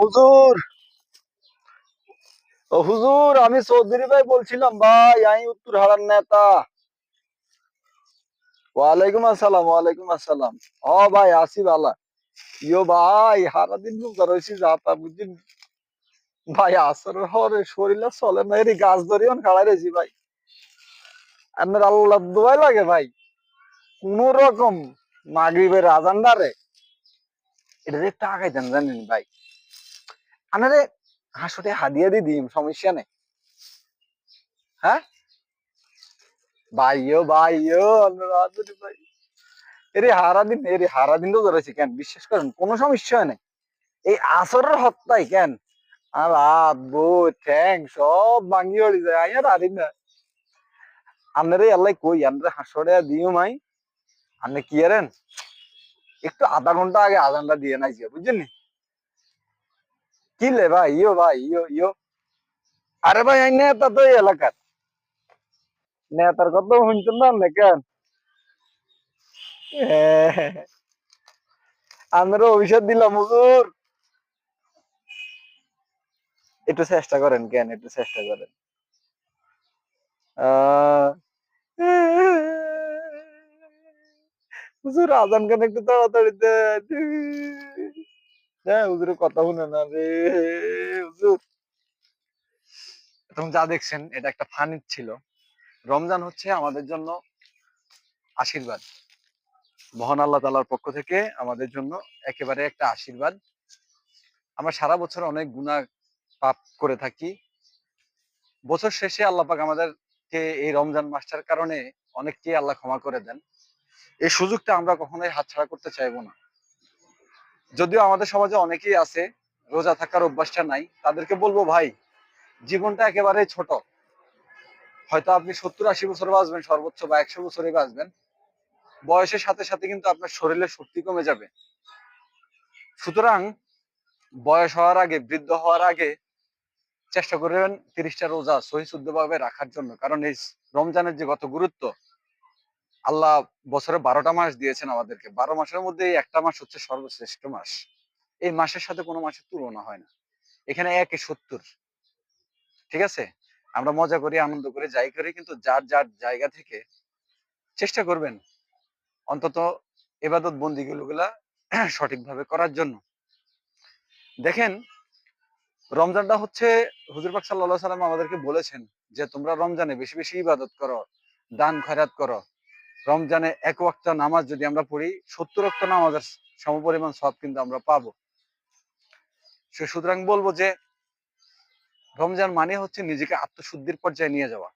হুজুর। ও হুজুর, আমি চৌধুরী ভাই বলছিলাম, ভাই, আমি উত্তর হারার নেতা। ওয়ালাইকুম আসসালাম ওয়ালাইকুম আসসালাম। ও ভাই আসি বালা ইয়ো ভাই হারা দিন রোজা রয়েছি যাতা বুঝছেন ভাই, আসর হরে শরীর চলে না এরি গাছ ধরিও খাড়াই রয়েছি ভাই। আপনার আল্লাহ দোয়াই লাগে ভাই। কোন রকম মাগরিবের আজানডারে এটা যে টাকাই দেন জানেন ভাই। আনারে হাসুটে হাদিয়া দি দিম, সমস্যা নেই। হ্যাঁ? ভাইও ভাইও ভাই। এরে হারা দিন এরে হারা দিন তো ধরেছি কেন? বিশ্বাস করেন, কোনো সমস্যা নেই। এই আসরের হত্যাই কেন? আর হাত বই ঠ্যাং সব ভাঙি হয়ে যায় আইয়ার আরি না। আপনারে আল্লাহ কই আমরা হাসরে দিও মাই। আপনি কি আরেন একটু আধা ঘণ্টা আগে আজানটা দিয়ে নাই বুঝছেন নি? কি লে ভাই, ইয়ো ভাই, ইয়ো ইয়ো। আরে ভাই আই নেতা তো এলাকার। নেতার কথা শুনছেন না কেন? আমরা অভিশাপ দিলাম, হুজুর। একটু চেষ্টা করেন কেন, একটু চেষ্টা করেন। হুজুর, আজান কেন একটু তাড়াতাড়ি দেন? হ্যাঁ হুজুরের কথা শুনে না রে, হুজুর। তুমি যা দেখছেন, এটা একটা ফানি ছিল। রমজান হচ্ছে আমাদের জন্য আশীর্বাদ। মহান আল্লাহ তালার পক্ষ থেকে আমাদের জন্য একেবারে একটা আশীর্বাদ। আমরা সারা বছর অনেক গুণা পাপ করে থাকি। বছর শেষে আল্লাহ পাক আমাদেরকে এই রমজান মাসটার কারণে অনেককে আল্লাহ ক্ষমা করে দেন। এই সুযোগটা আমরা কখনোই হাতছাড়া করতে চাইব না। যদিও আমাদের সমাজে অনেকেই আছে, রোজা থাকার অভ্যাসটা নাই, তাদেরকে বলব ভাই, জীবনটা একেবারে ছোট। হয়তো আপনি সত্তর আশি বছর বাঁচবেন, সর্বোচ্চ বা একশো বছরে বাঁচবেন। বয়সের সাথে সাথে কিন্তু আপনার শরীরের শক্তি কমে যাবে। সুতরাং বয়স হওয়ার আগে, বৃদ্ধ হওয়ার আগে চেষ্টা করবেন তিরিশটা রোজা সহি ভাবে রাখার জন্য। কারণ এই রমজানের যে কত গুরুত্ব আল্লাহ বছরে বারোটা মাস দিয়েছেন আমাদেরকে। বারো মাসের মধ্যে একটা মাস হচ্ছে সর্বশ্রেষ্ঠ মাস। এই মাসের সাথে কোনো মাসের তুলনা হয় না। এখানে একে সত্তর। ঠিক আছে? আমরা মজা করি, আনন্দ করে, যাই করি, কিন্তু যার যার জায়গা থেকে চেষ্টা করবেন অন্তত এবাদত বন্দি গুলা সঠিকভাবে করার জন্য। দেখেন, রমজানটা হচ্ছে, হুজুর পাক সাল্লাহ সাল্লাম আমাদেরকে বলেছেন যে, তোমরা রমজানে বেশি বেশি ইবাদত করো, দান খয়রাত করো রমজানে এক ওয়াক্ত নামাজ যদি আমরা পড়ি, সত্তর ওয়াক্ত নামাজের সমপরিমাণ সব কিন্তু আমরা পাবো। সে সুতরাং বলব যে, রমজান মানে হচ্ছে নিজেকে আত্মশুদ্ধির পর্যায়ে নিয়ে যাওয়া।